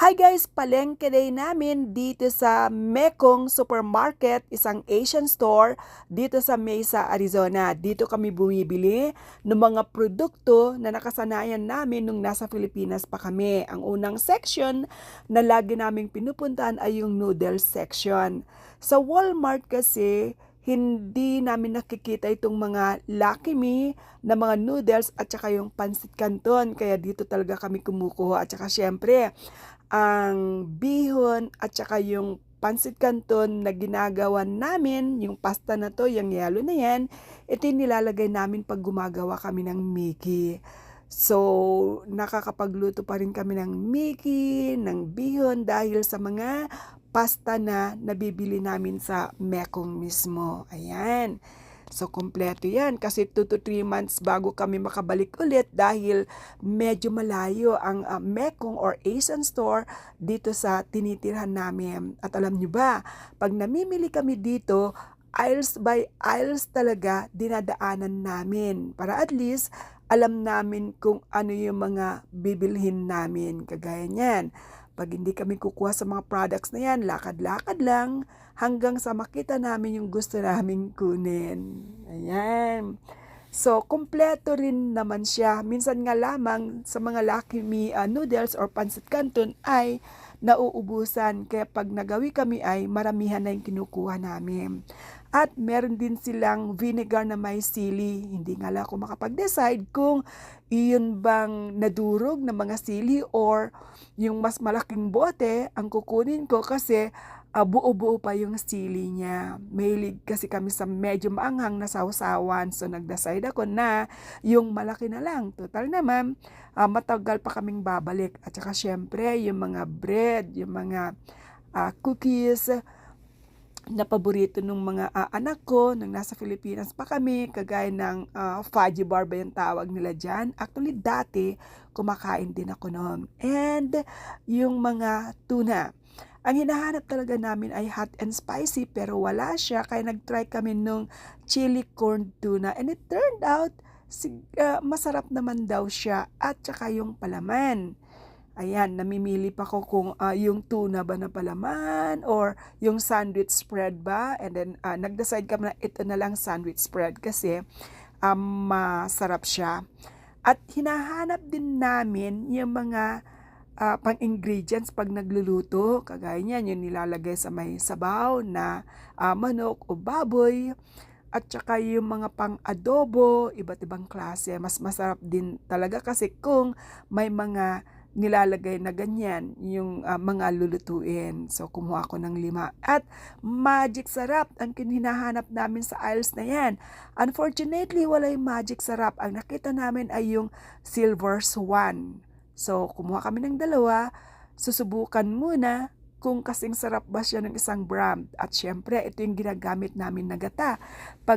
Hi guys, palengke day namin dito sa Mekong Supermarket, isang Asian store dito sa Mesa, Arizona. Dito kami bumibili ng mga produkto na nakasanayan namin nung nasa Pilipinas pa kami. Ang unang section na lagi naming pinupuntahan ay yung noodles section. Sa Walmart kasi, hindi namin nakikita itong mga Lucky Me na mga noodles at saka yung pancit canton. Kaya dito talaga kami kumukuha. At saka syempre, ang bihon at saka yung pancit canton na ginagawa namin, yung pasta na to, yung yellow na yan, ito yung nilalagay namin pag gumagawa kami ng Mickey. So, nakakapagluto pa rin kami ng Mickey, ng bihon dahil sa mga pasta na nabibili namin sa Mekong mismo. Ayan. So, kompleto yan kasi 2 to 3 months bago kami makabalik ulit dahil medyo malayo ang uh, Mekong or Asian store dito sa tinitirhan namin. At alam nyo ba, pag namimili kami dito, aisles by aisles talaga dinadaanan namin para at least alam namin kung ano yung mga bibilhin namin. Kagaya niyan. Pag hindi kami kukuha sa mga products na yan, lakad-lakad lang hanggang sa makita namin yung gusto naming kunin. Ayan. So, kompleto rin naman siya. Minsan nga lamang sa mga Lucky Me uh, noodles or pancit canton ay nauubusan. Kaya pag nagawi kami ay maramihan na yung kinukuha namin. At meron din silang vinegar na may sili. Hindi nga lang ako makapag-decide kung iyon bang nadurog na mga sili or yung mas malaking bote ang kukunin ko kasi uh, buo-buo pa yung sili niya. Mahilig kasi kami sa medyo maanghang na sausawan. So nag-decide ako na yung malaki na lang. Total naman, uh, matagal pa kaming babalik. At saka syempre, yung mga bread, yung mga uh, cookies, na paborito ng mga uh, anak ko nung nasa Pilipinas pa kami, kagaya ng uh, fudgy bar ba yung tawag nila dyan. Actually, dati, kumakain din ako noon. And yung mga tuna. Ang hinahanap talaga namin ay hot and spicy pero wala siya kaya nag-try kami nung chili corn tuna and it turned out uh, masarap naman daw siya at saka yung palaman. Ayan, namimili pa ko kung uh, yung tuna ba na palaman or yung sandwich spread ba. And then, uh, nag-decide kami na ito na lang sandwich spread kasi um, masarap siya. At hinahanap din namin yung mga uh, pang-ingredients pag nagluluto. Kagaya niyan, yung nilalagay sa may sabaw na uh, manok o baboy at saka yung mga pang-adobo, iba't ibang klase. Mas masarap din talaga kasi kung may mga nilalagay na ganyan yung uh, mga lulutuin. So, kumuha ko ng lima. At magic sarap ang kinhinahanap namin sa aisles na yan. Unfortunately, wala yung magic sarap. Ang nakita namin ay yung silver swan. So, kumuha kami ng dalawa. Susubukan muna kung kasing sarap ba siya ng isang brand. At syempre, ito yung ginagamit namin na gata. Pag